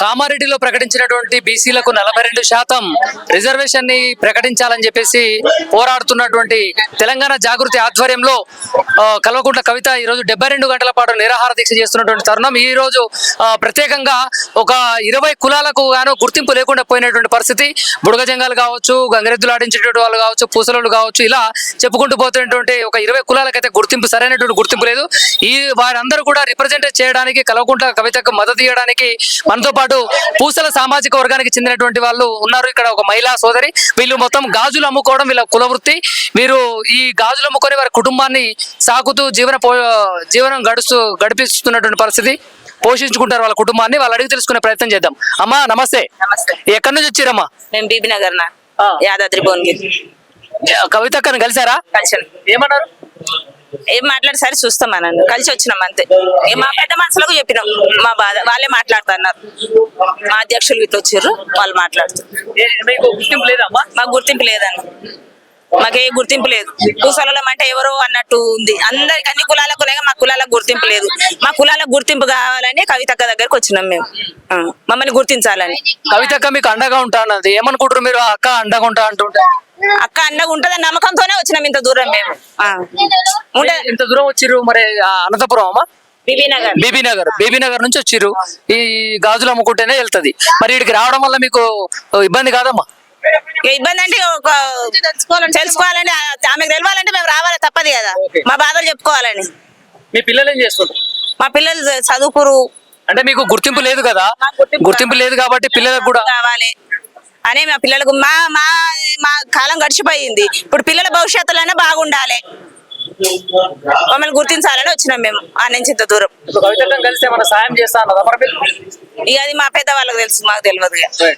కామారెడ్డిలో ప్రకటించినటువంటి బీసీలకు నలభై రెండు శాతం రిజర్వేషన్ని ప్రకటించాలని చెప్పేసి పోరాడుతున్నటువంటి తెలంగాణ జాగృతి ఆధ్వర్యంలో ఆ, కల్వకుంట్ల కవిత ఈ రోజు డెబ్బై రెండు గంటల పాటు నిరాహార దీక్ష చేస్తున్నటువంటి తరుణం. ఈ రోజు ప్రత్యేకంగా ఒక ఇరవై కులాలకు గాను గుర్తింపు లేకుండా పోయినటువంటి పరిస్థితి. బుడగజంగాలు కావచ్చు గంగరెద్దులు ఆడించేటువంటి వాళ్ళు కావచ్చు పూసలు కావచ్చు ఇలా చెప్పుకుంటూ పోతున్నటువంటి ఒక ఇరవై కులాలకైతే గుర్తింపు సరైనటువంటి గుర్తింపు లేదు. ఈ వారందరూ కూడా రిప్రజెంట్ చేయడానికి కల్వకుంట్ల కవితకు మద్దతు ఇవ్వడానికి మనతో పాటు పూసల సామాజిక వర్గానికి చెందినటువంటి వాళ్ళు ఉన్నారు. ఇక్కడ ఒక మహిళా సోదరి. వీళ్ళు మొత్తం గాజులు అమ్ముకోవడం వీళ్ళ కుల వృత్తి వీరు ఈ గాజులు అమ్ముకొని వారి కుటుంబాన్ని సాకుతూ జీవన పో జీవనం గడుస్తూ గడిపిస్తున్నటువంటి పరిస్థితి పోషించుకుంటారు వాళ్ళ కుటుంబాన్ని. వాళ్ళు అడిగి తెలుసుకునే ప్రయత్నం చేద్దాం. అమ్మా నమస్తే. నమస్తే. ఎక్కడి నుంచి వచ్చిరమ్మా? మేము బీబీ నగర్. యాదాద్రి భువనగిరి. కవితక్కని కలిసారా? కలిసి ఏమన్నారు? ఏం మాట్లాడేసరి చూస్తాం అనండి కలిసి వచ్చినాం అంతే. మా పెద్ద మనుషులకు చెప్పినాం. మా బాధ వాళ్ళే మాట్లాడుతున్నారు. మా అధ్యక్షులు ఇట్లా వచ్చారు వాళ్ళు మాట్లాడుతున్నారు. మీకు గుర్తింపు లేదమ్మా మాకు గుర్తింపు లేదండి మాకే గుర్తింపు లేదు. కుసలం అంటే ఎవరో అన్నట్టు ఉంది. అందరికి అన్ని కులాలకు లేక మా కులాలకు గుర్తింపు లేదు. మా కులాలకు గుర్తింపు కావాలని కవితక్క దగ్గరకు వచ్చినాం మేము. మమ్మల్ని గుర్తించాలని. కవితక్క మీకు అండగా ఉంటా అన్నది ఏమనుకుంటారు మీరు అక్క అండగా ఉంటా అంటుంటే? అక్క అండగా ఉంటదని నమ్మకంతోనే వచ్చినాం ఇంత దూరం మేము. ఇంత దూరం వచ్చిర్రు మరి అనంతపురం అమ్మా? బీబీ నగర్ బీబీ నగర్ బీబీ నగర్ నుంచి వచ్చిర్రు. ఈ గాజులు అమ్ముకుంటేనే వెళ్తది. మరి ఇక్కడికి రావడం వల్ల మీకు ఇబ్బంది కాదమ్మా? ఇబ్బంది అంటే ఒక ఆ- ఆమెకు తెలవాలంటే మేము రావాలి తప్పదు కదా. మా బాధలు చెప్పుకోవాలని. మీ పిల్లలు ఏం చేసుకుంటారు మా పిల్లలు చదువుకురు. అంటే మీకు గుర్తింపు లేదు కదా? గుర్తింపు లేదు కాబట్టి పిల్లలకు కూడా కావాలి. అని మా పిల్లలకు మా మా మా కాలం గడిచిపోయింది. ఇప్పుడు పిల్లల భవిష్యత్తులోనే బాగుండాలి. మమ్మల్ని గుర్తించాలని వచ్చినాం మేము ఆ నుంచి ఇంత దూరం. సాయం చేస్తా? ఇక అది మా పెద్ద వాళ్ళకి తెలుసు మాకు తెలియదు.